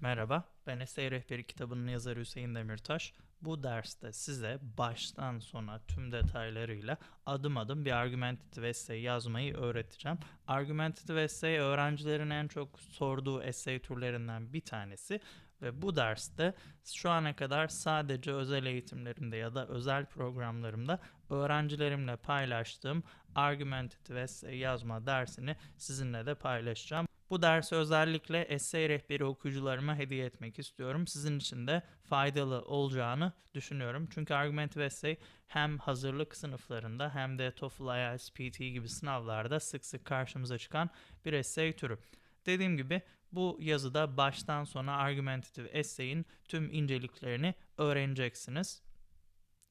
Merhaba, ben Essay Rehberi kitabının yazarı Hüseyin Demirtaş. Bu derste size baştan sona tüm detaylarıyla adım adım bir argumentative essay yazmayı öğreteceğim. Argumentative essay öğrencilerin en çok sorduğu essay türlerinden bir tanesi ve bu derste şu ana kadar sadece özel eğitimlerimde ya da özel programlarımda öğrencilerimle paylaştığım argumentative essay yazma dersini sizinle de paylaşacağım. Bu dersi özellikle essay rehberi okuyucularıma hediye etmek istiyorum. Sizin için de faydalı olacağını düşünüyorum. Çünkü argumentative essay hem hazırlık sınıflarında hem de TOEFL, IELTS, PT gibi sınavlarda sık sık karşımıza çıkan bir essay türü. Dediğim gibi bu yazıda baştan sona argumentative essay'in tüm inceliklerini öğreneceksiniz.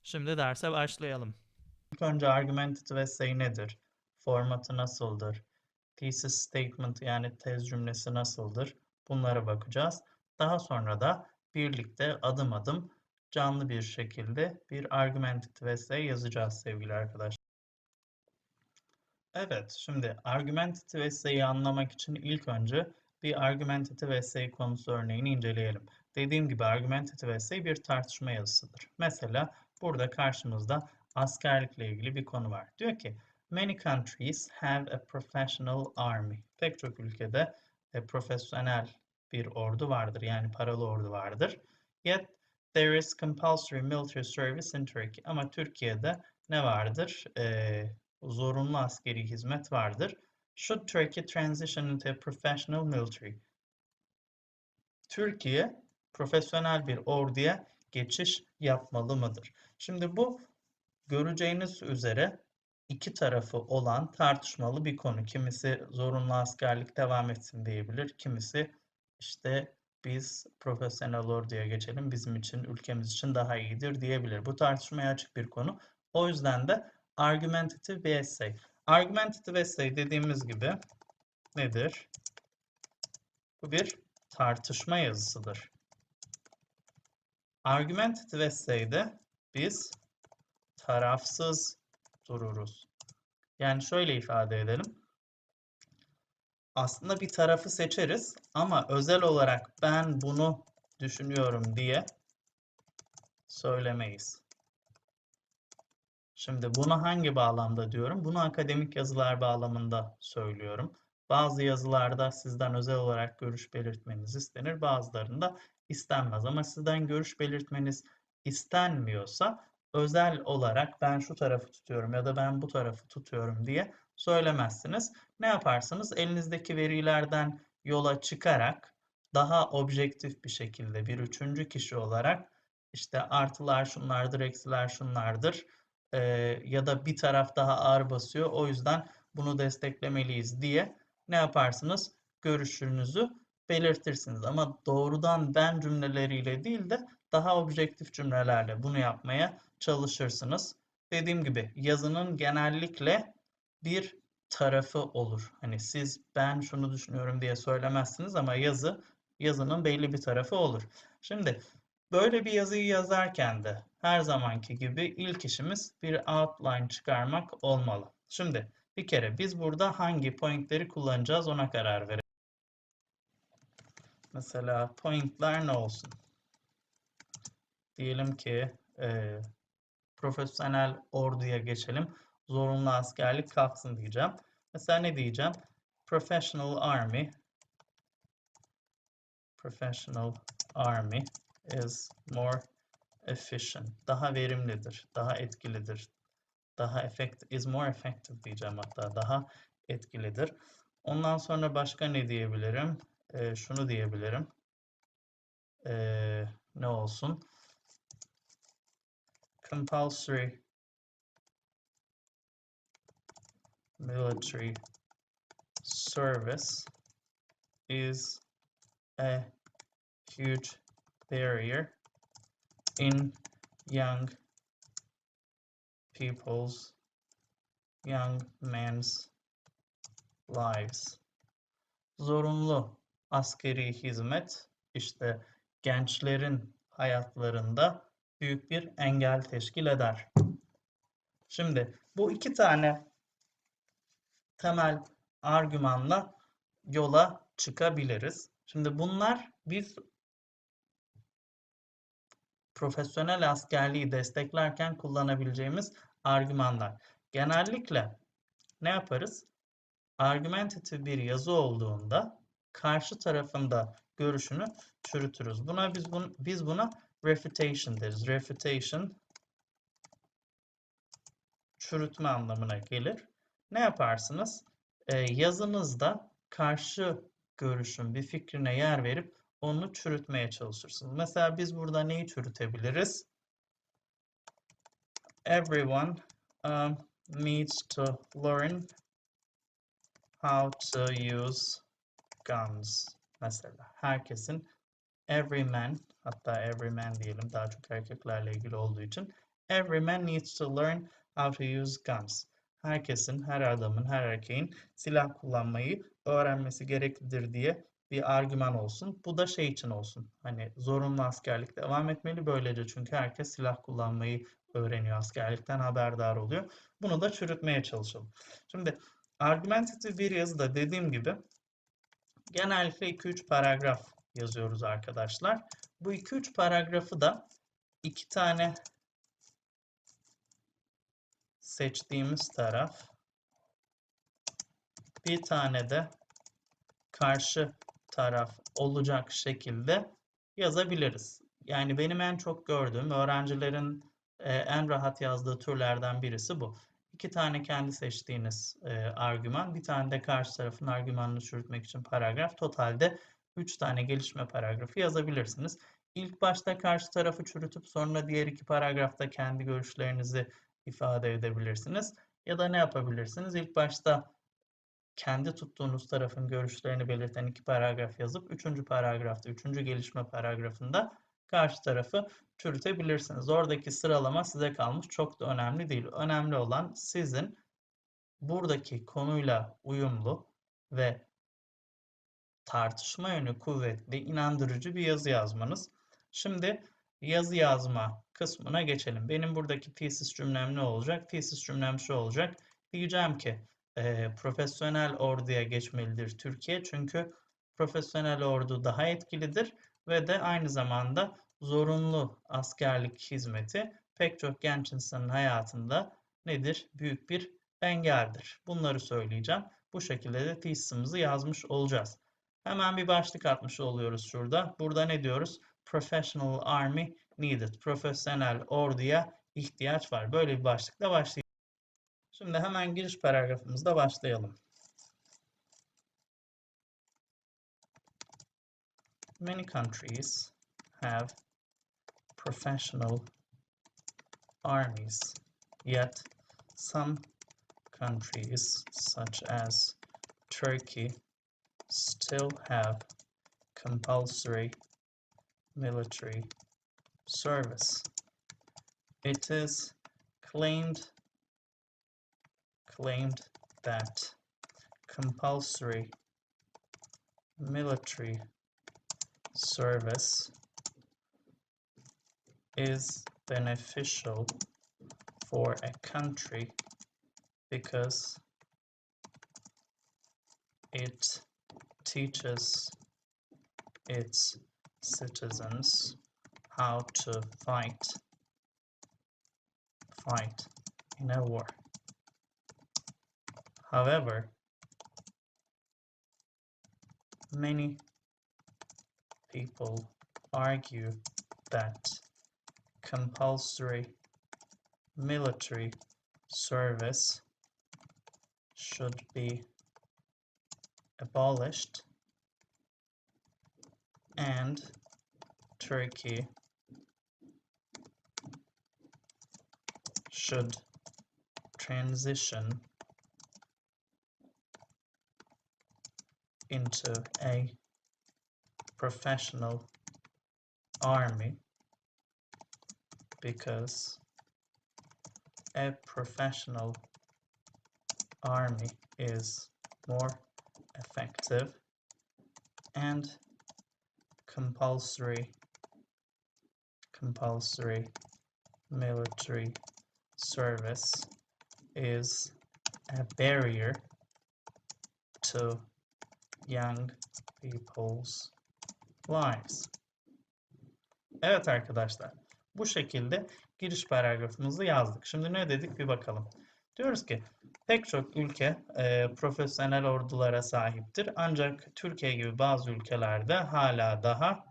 Şimdi derse başlayalım. İlk önce argumentative essay nedir? Formatı nasıldır? Thesis statement yani tez cümlesi nasıldır? Bunlara bakacağız. Daha sonra da birlikte adım adım canlı bir şekilde bir argumentative essay yazacağız sevgili arkadaşlar. Evet, şimdi argumentative essay'i anlamak için ilk önce bir argumentative essay konusu örneğini inceleyelim. Dediğim gibi argumentative essay bir tartışma yazısıdır. Mesela burada karşımızda askerlikle ilgili bir konu var. Diyor ki, Many countries have a professional army. Pek çok ülkede e, profesyonel bir ordu vardır. Yani paralı ordu vardır. Yet there is compulsory military service in Turkey. Ama Türkiye'de ne vardır? E, zorunlu askeri hizmet vardır. Should Turkey transition into a professional military? Türkiye profesyonel bir orduya geçiş yapmalı mıdır? Şimdi bu göreceğiniz üzere iki tarafı olan tartışmalı bir konu. Kimisi zorunlu askerlik devam etsin diyebilir. Kimisi işte biz profesyonel orduya geçelim bizim için ülkemiz için daha iyidir diyebilir. Bu tartışmaya açık bir konu. O yüzden de argumentative essay. Argumentative essay dediğimiz gibi nedir? Bu bir tartışma yazısıdır. Argumentative essay'de biz tarafsız dururuz. Yani şöyle ifade edelim. Aslında bir tarafı seçeriz ama özel olarak ben bunu düşünüyorum diye söylemeyiz. Şimdi bunu hangi bağlamda diyorum? Bunu akademik yazılar bağlamında söylüyorum. Bazı yazılarda sizden özel olarak görüş belirtmeniz istenir, bazılarında istenmez. Ama sizden görüş belirtmeniz istenmiyorsa özel olarak ben şu tarafı tutuyorum ya da ben bu tarafı tutuyorum diye söylemezsiniz. Ne yaparsınız? Elinizdeki verilerden yola çıkarak daha objektif bir şekilde bir üçüncü kişi olarak işte artılar şunlardır, eksiler şunlardır e, ya da bir taraf daha ağır basıyor o yüzden bunu desteklemeliyiz diye ne yaparsınız? Görüşünüzü belirtirsiniz. Ama doğrudan ben cümleleriyle değil de daha objektif cümlelerle bunu yapmaya çalışırsınız. Dediğim gibi yazının genellikle bir tarafı olur. Hani siz ben şunu düşünüyorum diye söylemezsiniz ama yazı yazının belli bir tarafı olur. Şimdi böyle bir yazıyı yazarken de her zamanki gibi ilk işimiz bir outline çıkarmak olmalı. Şimdi bir kere biz burada hangi pointleri kullanacağız ona karar verelim. Mesela pointler ne olsun? Diyelim ki e, profesyonel orduya geçelim. Zorunlu askerlik kalksın diyeceğim. Mesela ne diyeceğim? Professional Army Professional Army is more efficient. Daha verimlidir, daha etkilidir. Daha effect is more effective diyeceğim hatta. Daha etkilidir. Ondan sonra başka ne diyebilirim? Ee, şunu diyebilirim. Ee, ne olsun? Compulsory military service is a huge barrier in young people's young men's lives. Zorunlu askeri hizmet işte gençlerin hayatlarında büyük bir engel teşkil eder. Şimdi bu iki tane temel argümanla yola çıkabiliriz. Şimdi bunlar biz profesyonel askerliği desteklerken kullanabileceğimiz argümanlar. Genellikle ne yaparız? Argumentatif bir yazı olduğunda karşı tarafında görüşünü çürütürüz. Buna biz bun, biz buna refutation deriz. Refutation çürütme anlamına gelir. Ne yaparsınız? Ee, yazınızda karşı görüşün bir fikrine yer verip onu çürütmeye çalışırsınız. Mesela biz burada neyi çürütebiliriz? Everyone um, needs to learn how to use guns. Mesela herkesin every man hatta every man diyelim daha çok erkeklerle ilgili olduğu için every man needs to learn how to use guns. Herkesin, her adamın, her erkeğin silah kullanmayı öğrenmesi gereklidir diye bir argüman olsun. Bu da şey için olsun. Hani zorunlu askerlik devam etmeli böylece çünkü herkes silah kullanmayı öğreniyor. Askerlikten haberdar oluyor. Bunu da çürütmeye çalışalım. Şimdi argumentatif bir yazıda dediğim gibi genellikle 2-3 paragraf yazıyoruz arkadaşlar. Bu 2-3 paragrafı da iki tane seçtiğimiz taraf bir tane de karşı taraf olacak şekilde yazabiliriz. Yani benim en çok gördüğüm öğrencilerin e, en rahat yazdığı türlerden birisi bu. İki tane kendi seçtiğiniz e, argüman, bir tane de karşı tarafın argümanını çürütmek için paragraf. Totalde 3 tane gelişme paragrafı yazabilirsiniz. İlk başta karşı tarafı çürütüp sonra diğer iki paragrafta kendi görüşlerinizi ifade edebilirsiniz. Ya da ne yapabilirsiniz? İlk başta kendi tuttuğunuz tarafın görüşlerini belirten iki paragraf yazıp üçüncü paragrafta, üçüncü gelişme paragrafında karşı tarafı çürütebilirsiniz. Oradaki sıralama size kalmış. Çok da önemli değil. Önemli olan sizin buradaki konuyla uyumlu ve tartışma yönü kuvvetli, inandırıcı bir yazı yazmanız. Şimdi yazı yazma kısmına geçelim. Benim buradaki thesis cümlem ne olacak? Thesis cümlem şu olacak. Diyeceğim ki e, profesyonel orduya geçmelidir Türkiye. Çünkü profesyonel ordu daha etkilidir ve de aynı zamanda zorunlu askerlik hizmeti pek çok genç insanın hayatında nedir? Büyük bir engeldir. Bunları söyleyeceğim. Bu şekilde de tesisimizi yazmış olacağız. Hemen bir başlık atmış oluyoruz şurada. Burada ne diyoruz? Professional Army Needed. Profesyonel orduya ihtiyaç var. Böyle bir başlıkla başlayalım. Şimdi hemen giriş paragrafımızda başlayalım. Many countries have professional armies, yet some countries, such as Turkey, still have compulsory military service. It is claimed claimed that compulsory military service is beneficial for a country because it teaches its citizens how to fight fight in a war. However, many people argue that compulsory military service should be abolished and Turkey should transition into a professional army because a professional army is more effective and compulsory compulsory military service is a barrier to young people's lives. Evet arkadaşlar. Bu şekilde giriş paragrafımızı yazdık. Şimdi ne dedik bir bakalım. Diyoruz ki pek çok ülke e, profesyonel ordulara sahiptir. Ancak Türkiye gibi bazı ülkelerde hala daha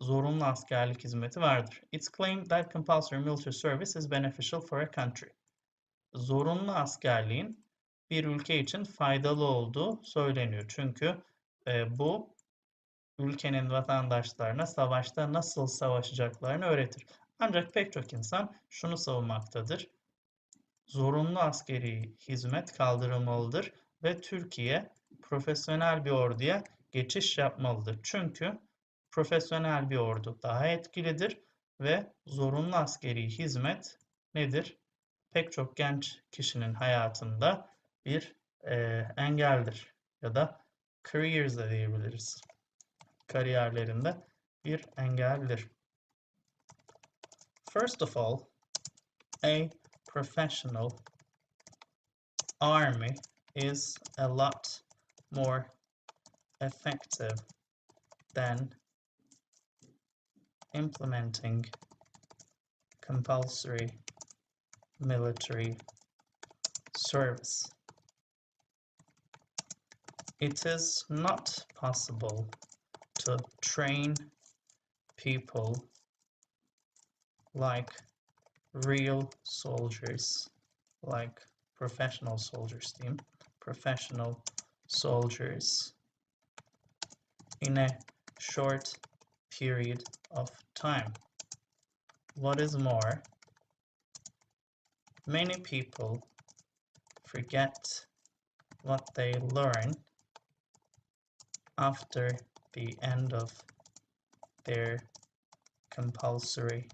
zorunlu askerlik hizmeti vardır. It's claimed that compulsory military service is beneficial for a country. Zorunlu askerliğin bir ülke için faydalı olduğu söyleniyor. Çünkü e, bu ülkenin vatandaşlarına savaşta nasıl savaşacaklarını öğretir. Ancak pek çok insan şunu savunmaktadır. Zorunlu askeri hizmet kaldırılmalıdır ve Türkiye profesyonel bir orduya geçiş yapmalıdır. Çünkü profesyonel bir ordu daha etkilidir ve zorunlu askeri hizmet nedir? Pek çok genç kişinin hayatında bir e, engeldir ya da careers de diyebiliriz. Kariyerlerinde bir engeldir. First of all, a professional army is a lot more effective than implementing compulsory military service. It is not possible to train people like real soldiers, like professional soldiers team, professional soldiers in a short period of time. What is more, many people forget what they learn after the end of their compulsory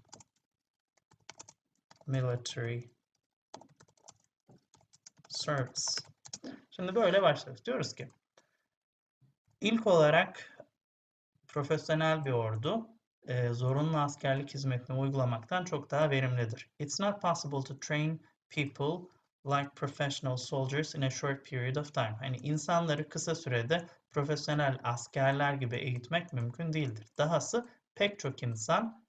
military service. Şimdi böyle başladık. Diyoruz ki ilk olarak profesyonel bir ordu e, zorunlu askerlik hizmetini uygulamaktan çok daha verimlidir. It's not possible to train people like professional soldiers in a short period of time. Hani insanları kısa sürede profesyonel askerler gibi eğitmek mümkün değildir. Dahası pek çok insan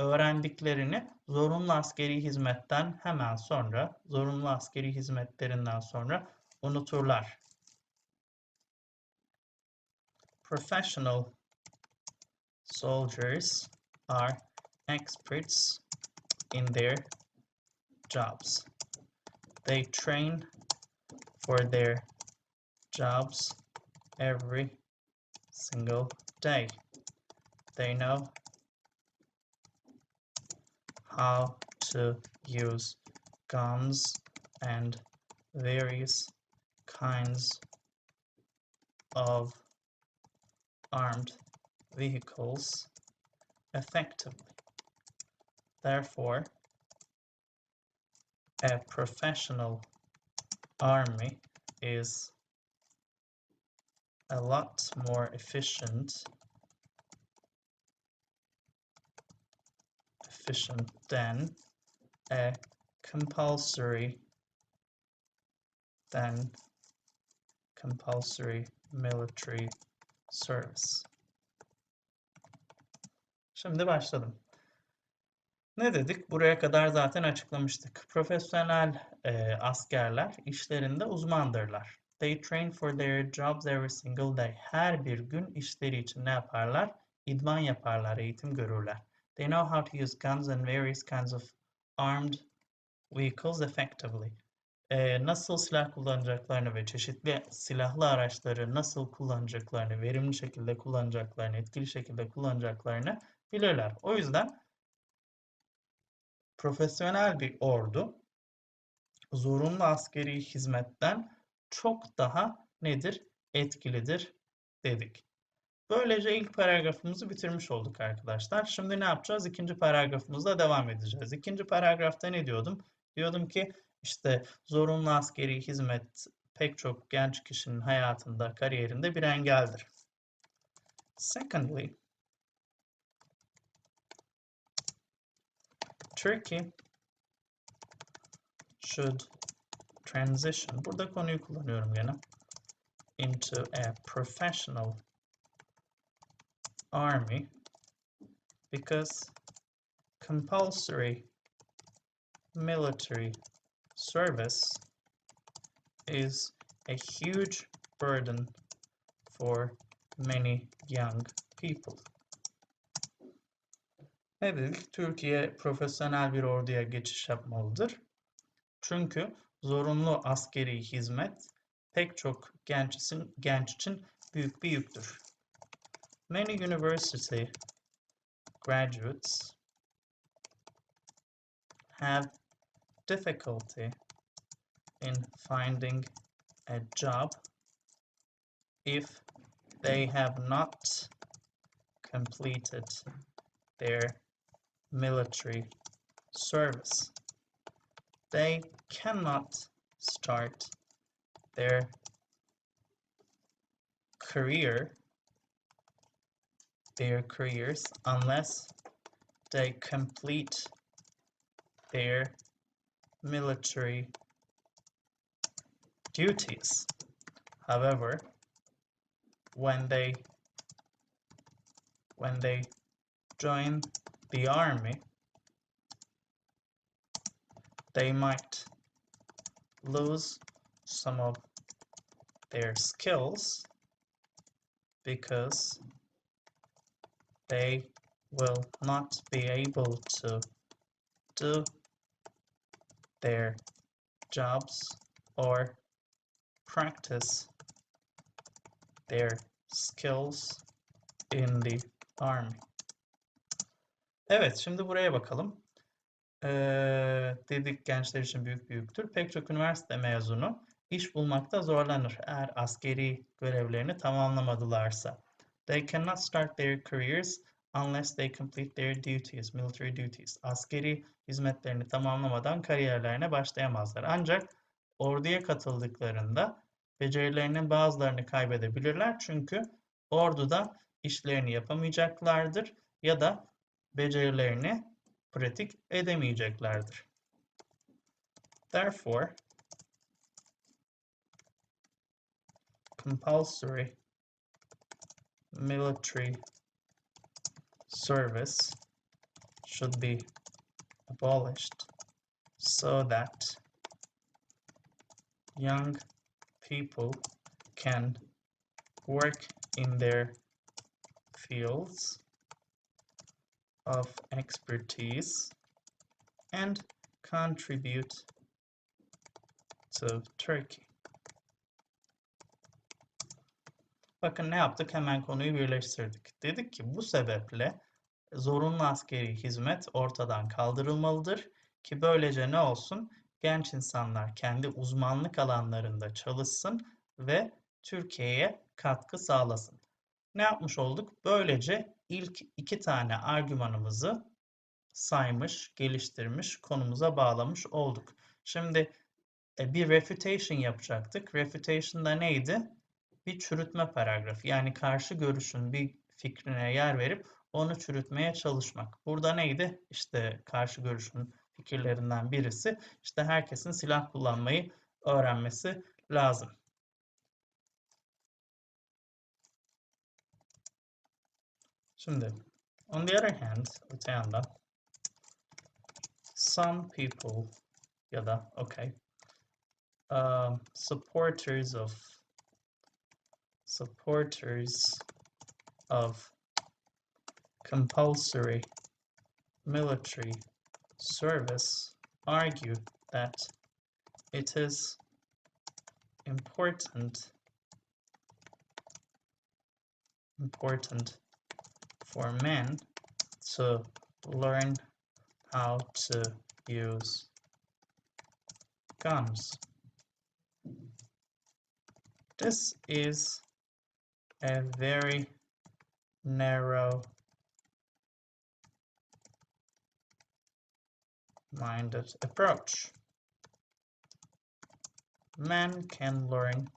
öğrendiklerini zorunlu askeri hizmetten hemen sonra, zorunlu askeri hizmetlerinden sonra unuturlar. Professional soldiers are experts in their jobs. They train for their jobs every single day. They know how to use guns and various kinds of armed vehicles effectively. Therefore, a professional army is a lot more efficient efficient than a compulsory than compulsory military service. Şimdi başladım. Ne dedik? Buraya kadar zaten açıklamıştık. Profesyonel e, askerler işlerinde uzmandırlar. They train for their jobs every single day. Her bir gün işleri için ne yaparlar? İdman yaparlar, eğitim görürler. They know how to use guns and various kinds of armed vehicles effectively. E, nasıl silah kullanacaklarını ve çeşitli silahlı araçları nasıl kullanacaklarını, verimli şekilde kullanacaklarını, etkili şekilde kullanacaklarını bilirler. O yüzden profesyonel bir ordu zorunlu askeri hizmetten çok daha nedir? Etkilidir dedik. Böylece ilk paragrafımızı bitirmiş olduk arkadaşlar. Şimdi ne yapacağız? İkinci paragrafımızda devam edeceğiz. İkinci paragrafta ne diyordum? Diyordum ki işte zorunlu askeri hizmet pek çok genç kişinin hayatında, kariyerinde bir engeldir. Secondly, Turkey should transition. Burada konuyu kullanıyorum gene. Into a professional army because compulsory military service is a huge burden for many young people. Ne dedik? Türkiye profesyonel bir orduya geçiş yapmalıdır. Çünkü zorunlu askeri hizmet pek çok genç için, genç için büyük bir yüktür. Many university graduates have difficulty in finding a job if they have not completed their military service. They cannot start their career their careers unless they complete their military duties. However, when they when they join the army, they might lose some of their skills because they will not be able to do their jobs or practice their skills in the army. Evet, şimdi buraya bakalım. Ee, dedik gençler için büyük büyüktür. Pek çok üniversite mezunu iş bulmakta zorlanır eğer askeri görevlerini tamamlamadılarsa. They cannot start their careers unless they complete their duties, military duties. Askeri hizmetlerini tamamlamadan kariyerlerine başlayamazlar. Ancak orduya katıldıklarında becerilerinin bazılarını kaybedebilirler çünkü orduda işlerini yapamayacaklardır ya da becerilerini pratik edemeyeceklerdir. Therefore, compulsory military service should be abolished so that young people can work in their fields of expertise and contribute to Turkey. Bakın ne yaptık? Hemen konuyu birleştirdik. Dedik ki bu sebeple zorunlu askeri hizmet ortadan kaldırılmalıdır ki böylece ne olsun? Genç insanlar kendi uzmanlık alanlarında çalışsın ve Türkiye'ye katkı sağlasın. Ne yapmış olduk? Böylece ilk iki tane argümanımızı saymış, geliştirmiş, konumuza bağlamış olduk. Şimdi e, bir refutation yapacaktık. Refutation da neydi? Bir çürütme paragrafı. Yani karşı görüşün bir fikrine yer verip onu çürütmeye çalışmak. Burada neydi? İşte karşı görüşün fikirlerinden birisi. İşte herkesin silah kullanmayı öğrenmesi lazım. Şimdi, on the other hand, öte yandan some people ya da okay um, supporters of supporters of compulsory military service argue that it is important important for men to learn how to use guns. This is a very narrow minded approach. Men can learn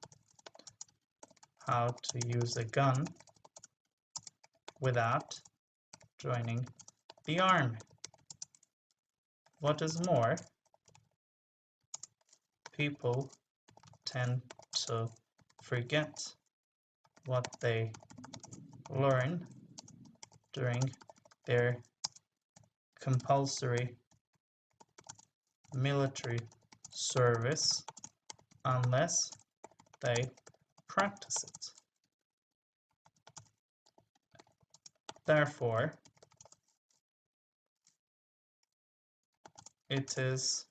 how to use a gun without joining the army. What is more, people tend to forget what they learn during their compulsory military service unless they practice it. Therefore, it is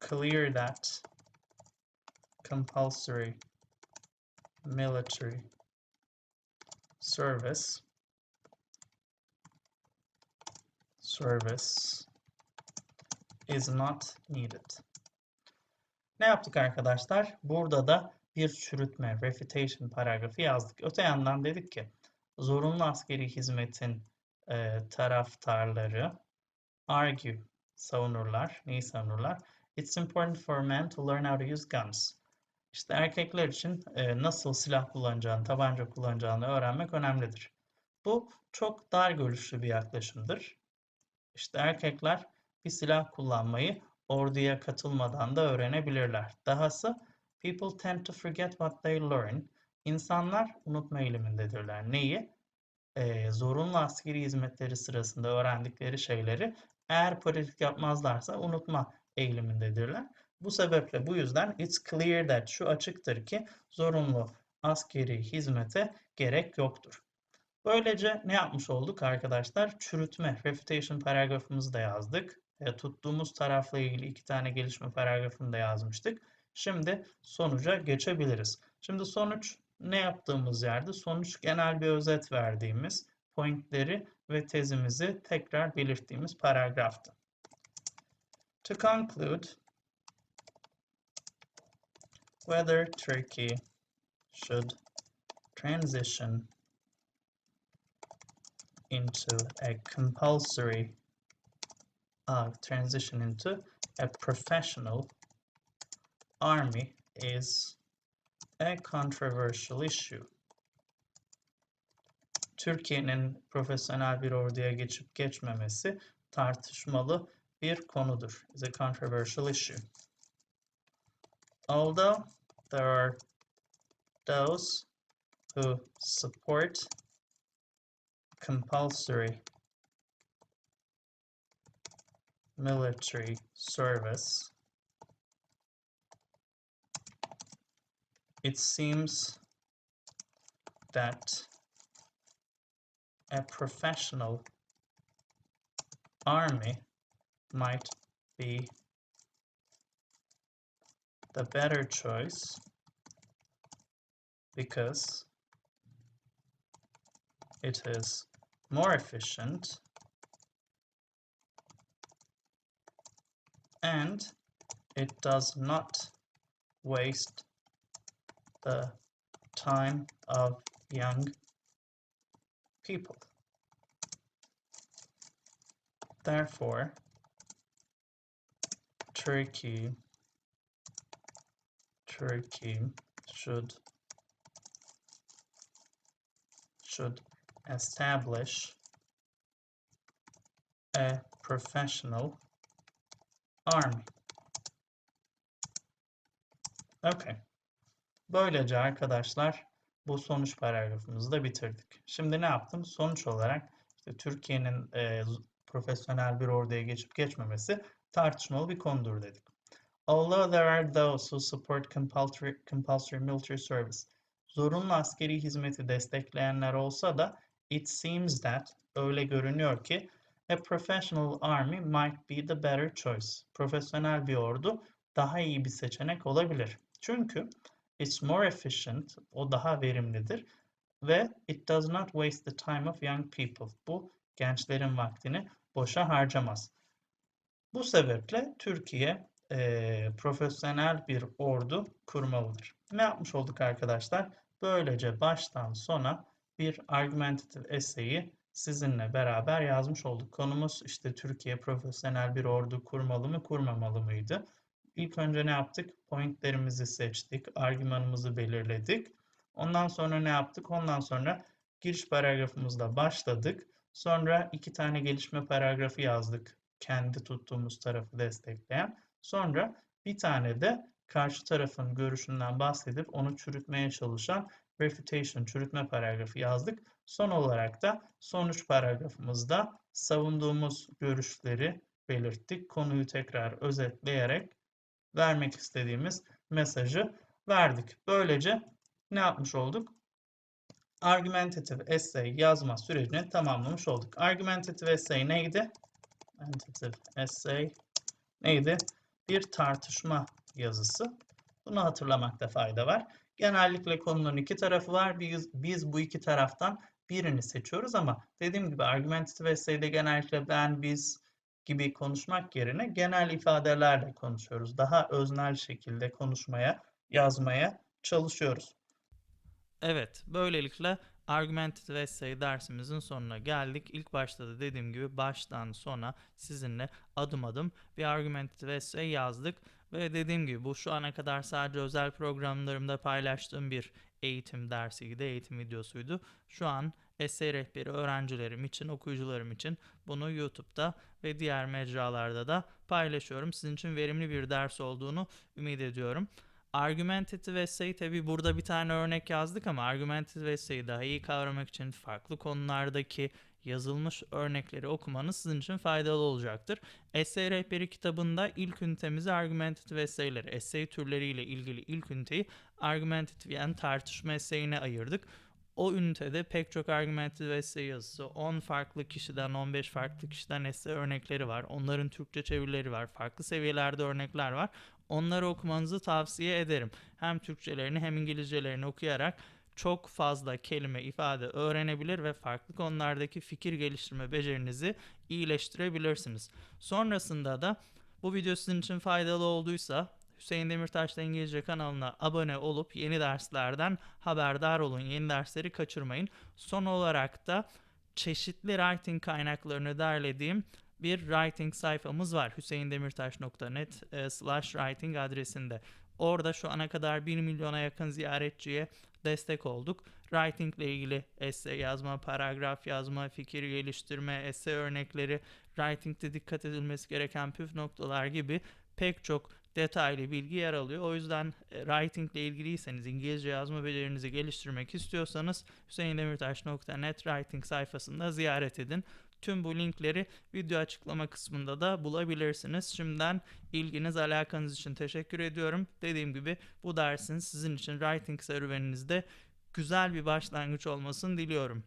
clear that compulsory military service service is not needed. Ne yaptık arkadaşlar? Burada da bir çürütme, refutation paragrafı yazdık. Öte yandan dedik ki zorunlu askeri hizmetin e, taraftarları argue, savunurlar. Neyi savunurlar? It's important for men to learn how to use guns. İşte erkekler için e, nasıl silah kullanacağını, tabanca kullanacağını öğrenmek önemlidir. Bu çok dar görüşlü bir yaklaşımdır. İşte erkekler bir silah kullanmayı orduya katılmadan da öğrenebilirler. Dahası people tend to forget what they learn. İnsanlar unutma eğilimindedirler. Neyi? Ee, zorunlu askeri hizmetleri sırasında öğrendikleri şeyleri eğer pratik yapmazlarsa unutma eğilimindedirler. Bu sebeple bu yüzden it's clear that şu açıktır ki zorunlu askeri hizmete gerek yoktur. Böylece ne yapmış olduk arkadaşlar? Çürütme, refutation paragrafımızı da yazdık. E, tuttuğumuz tarafla ilgili iki tane gelişme paragrafını da yazmıştık. Şimdi sonuca geçebiliriz. Şimdi sonuç ne yaptığımız yerde? Sonuç genel bir özet verdiğimiz pointleri ve tezimizi tekrar belirttiğimiz paragraftı. To conclude, whether Turkey should transition into a compulsory uh, transition into a professional army is a controversial issue. Türkiye'nin profesyonel bir orduya geçip geçmemesi tartışmalı bir konudur. Is a controversial issue. Although there are those who support compulsory military service, it seems that a professional army might be the better choice because it is more efficient and it does not waste the time of young people. Therefore, Turkey Turkey should should establish a professional army. Okay. Böylece arkadaşlar bu sonuç paragrafımızı da bitirdik. Şimdi ne yaptım? Sonuç olarak işte Türkiye'nin e, profesyonel bir orduya geçip geçmemesi tartışmalı bir konudur dedik. Although there are those who support compulsory, compulsory military service, zorunlu askeri hizmeti destekleyenler olsa da it seems that öyle görünüyor ki a professional army might be the better choice. Profesyonel bir ordu daha iyi bir seçenek olabilir. Çünkü it's more efficient, o daha verimlidir ve it does not waste the time of young people. Bu gençlerin vaktini boşa harcamaz. Bu sebeple Türkiye e, profesyonel bir ordu kurmalıdır. Ne yapmış olduk arkadaşlar? Böylece baştan sona bir argumentative essay'i sizinle beraber yazmış olduk. Konumuz işte Türkiye profesyonel bir ordu kurmalı mı kurmamalı mıydı? İlk önce ne yaptık? Pointlerimizi seçtik, argümanımızı belirledik. Ondan sonra ne yaptık? Ondan sonra giriş paragrafımızla başladık. Sonra iki tane gelişme paragrafı yazdık. Kendi tuttuğumuz tarafı destekleyen. Sonra bir tane de karşı tarafın görüşünden bahsedip onu çürütmeye çalışan refutation, çürütme paragrafı yazdık. Son olarak da sonuç paragrafımızda savunduğumuz görüşleri belirttik. Konuyu tekrar özetleyerek vermek istediğimiz mesajı verdik. Böylece ne yapmış olduk? Argumentative essay yazma sürecini tamamlamış olduk. Argumentative essay neydi? Argumentative essay neydi? Bir tartışma yazısı. Bunu hatırlamakta fayda var. Genellikle konuların iki tarafı var. Biz, biz bu iki taraftan birini seçiyoruz ama dediğim gibi argumentative essay'de genellikle ben, biz gibi konuşmak yerine genel ifadelerle konuşuyoruz. Daha öznel şekilde konuşmaya, yazmaya çalışıyoruz. Evet, böylelikle Argumentative Essay dersimizin sonuna geldik. İlk başta da dediğim gibi baştan sona sizinle adım adım bir Argumentative Essay yazdık. Ve dediğim gibi bu şu ana kadar sadece özel programlarımda paylaştığım bir eğitim dersiydi, eğitim videosuydu. Şu an essay rehberi öğrencilerim için, okuyucularım için bunu YouTube'da ve diğer mecralarda da paylaşıyorum. Sizin için verimli bir ders olduğunu ümit ediyorum. Argumentative essay tabi burada bir tane örnek yazdık ama argumentative essay'i daha iyi kavramak için farklı konulardaki yazılmış örnekleri okumanız sizin için faydalı olacaktır. Essay rehberi kitabında ilk ünitemizi argumentative essay'leri, essay türleriyle ilgili ilk üniteyi argumentative yani tartışma essay'ine ayırdık. O ünitede pek çok argumentative essay yazısı, 10 farklı kişiden, 15 farklı kişiden essay örnekleri var. Onların Türkçe çevirileri var. Farklı seviyelerde örnekler var. Onları okumanızı tavsiye ederim. Hem Türkçelerini hem İngilizcelerini okuyarak çok fazla kelime, ifade öğrenebilir ve farklı konulardaki fikir geliştirme becerinizi iyileştirebilirsiniz. Sonrasında da bu video sizin için faydalı olduysa Hüseyin Demirtaş'ta İngilizce kanalına abone olup yeni derslerden haberdar olun. Yeni dersleri kaçırmayın. Son olarak da çeşitli writing kaynaklarını derlediğim bir writing sayfamız var. hüseyindemirtaş.net e, slash writing adresinde. Orada şu ana kadar 1 milyona yakın ziyaretçiye destek olduk. Writing ile ilgili essay yazma, paragraf yazma, fikir geliştirme, essay örnekleri, writing'de dikkat edilmesi gereken püf noktalar gibi pek çok detaylı bilgi yer alıyor. O yüzden e, writing ile ilgiliyseniz, İngilizce yazma becerinizi geliştirmek istiyorsanız hüseyindemirtaş.net writing sayfasında ziyaret edin. Tüm bu linkleri video açıklama kısmında da bulabilirsiniz. Şimdiden ilginiz, alakanız için teşekkür ediyorum. Dediğim gibi bu dersin sizin için writing serüveninizde güzel bir başlangıç olmasını diliyorum.